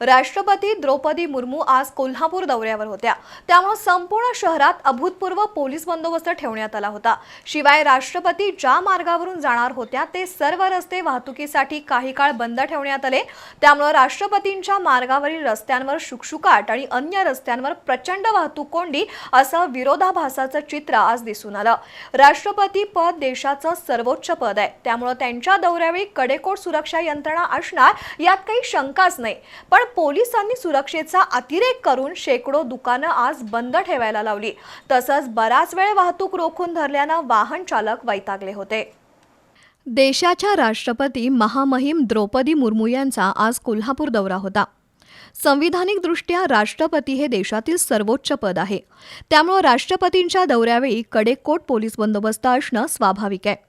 राष्ट्रपती द्रौपदी मुर्मू आज कोल्हापूर दौऱ्यावर होत्या. त्यामुळे संपूर्ण शहरात अभूतपूर्व पोलीस बंदोबस्त ठेवण्यात आला होता. शिवाय राष्ट्रपती ज्या मार्गावरून जाणार होत्या ते सर्व रस्ते वाहतुकीसाठी काही काळ बंद ठेवण्यात आले. त्यामुळे राष्ट्रपतींच्या मार्गावरील रस्त्यांवर शुकशुकाट आणि अन्य रस्त्यांवर प्रचंड वाहतूक कोंडी असं विरोधाभासाचं चित्र आज दिसून आलं. राष्ट्रपती पद देशाचं सर्वोच्च पद आहे. त्यामुळे त्यांच्या दौऱ्यावेळी कडेकोट सुरक्षा यंत्रणा असणार यात काही शंकाच नाही. पण पोलिसांनी सुरक्षेचा अतिरेक करून शेकडो दुकानं आज बंद ठेवायला लावली. तसंच बराच वेळ वाहतूक रोखून धरल्यानं वाहन चालक वैतागले होते. देशाच्या राष्ट्रपती महामहिम द्रौपदी मुर्मू यांचा आज कोल्हापूर दौरा होता. संविधानिकदृष्ट्या राष्ट्रपती हे देशातील सर्वोच्च पद आहे. त्यामुळं राष्ट्रपतींच्या दौऱ्यावेळी कडेकोट पोलीस बंदोबस्त असणं स्वाभाविक आहे.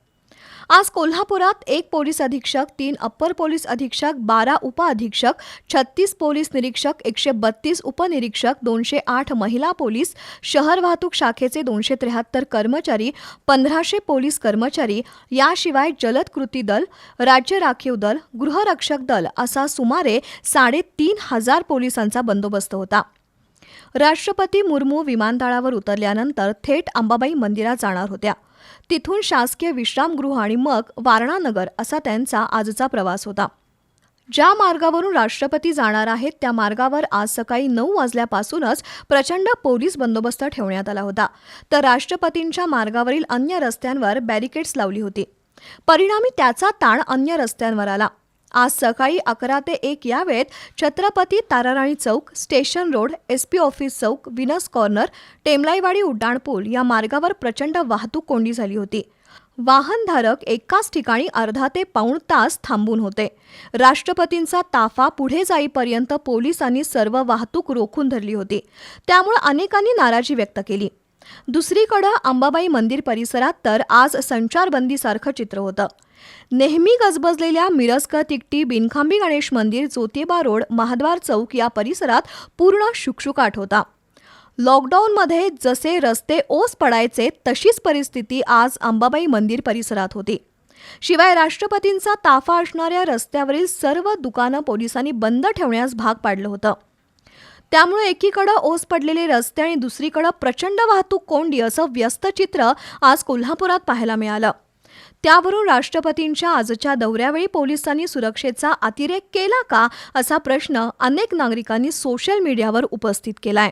आज कोल्हापुरात एक पोलीस अधीक्षक तीन अप्पर पोलीस अधीक्षक बारा उपअधीक्षक छत्तीस पोलीस निरीक्षक एकशे बत्तीस उपनिरीक्षक दोनशे आठ महिला पोलीस शहर वाहतूक शाखेचे दोनशे त्र्याहत्तर कर्मचारी पंधराशे पोलीस कर्मचारी याशिवाय जलद कृती दल राज्य राखीव दल गृहरक्षक दल असा सुमारे साडेतीन हजार पोलिसांचा बंदोबस्त होता. राष्ट्रपती मुर्मू विमानतळावर उतरल्यानंतर थेट अंबाबाई मंदिरात जाणार होत्या. तिथून शासकीय विश्रामगृह आणि मग वारणानगर असा त्यांचा आजचा प्रवास होता. ज्या मार्गावरून राष्ट्रपती जाणार आहेत त्या मार्गावर आज सकाळी नऊ वाजल्यापासूनच प्रचंड पोलीस बंदोबस्त ठेवण्यात आला होता. तर राष्ट्रपतींच्या मार्गावरील अन्य रस्त्यांवर बॅरिकेड्स लावली होती. परिणामी त्याचा ताण अन्य रस्त्यांवर आला. आज सकाळी अकरा ते एक या वेळेत छत्रपती ताराराणी चौक station road S P office चौक विनस कॉर्नर टेमलाईवाडी उड्डाणपूल या मार्गावर प्रचंड वाहतूक कोंडी झाली होती. वाहनधारक एकाच ठिकाणी अर्धा ते पाऊण तास थांबून होते. राष्ट्रपतींचा ताफा पुढे जाईपर्यंत पोलिसांनी सर्व वाहतूक रोखून धरली होती. त्यामुळे अनेकांनी नाराजी व्यक्त केली. दुसरीकडं अंबाबाई मंदिर परिसरात तर आज संचारबंदीसारखं चित्र होतं. नेहमी गजबजलेल्या मिरजकर तिकटी बिनखांबी गणेश मंदिर ज्योतिबा रोड महाद्वार चौक या परिसरात पूर्ण शुकशुकाट होता. लॉकडाऊनमध्ये जसे रस्ते ओस पडायचे तशीच परिस्थिती आज अंबाबाई मंदिर परिसरात होती. शिवाय राष्ट्रपतींचा ताफा असणाऱ्या रस्त्यावरील सर्व दुकानं पोलिसांनी बंद ठेवण्यास भाग पाडलं होतं. त्यामुळे एकीकडं ओस पडलेले रस्ते आणि दुसरीकडं प्रचंड वाहतूक कोंडी असं व्यस्त चित्र आज कोल्हापुरात पाहायला मिळालं. त्यावरून राष्ट्रपतींच्या आजच्या दौऱ्यावेळी पोलिसांनी सुरक्षेचा अतिरेक केला का असा प्रश्न अनेक नागरिकांनी सोशल मीडियावर उपस्थित केलाय.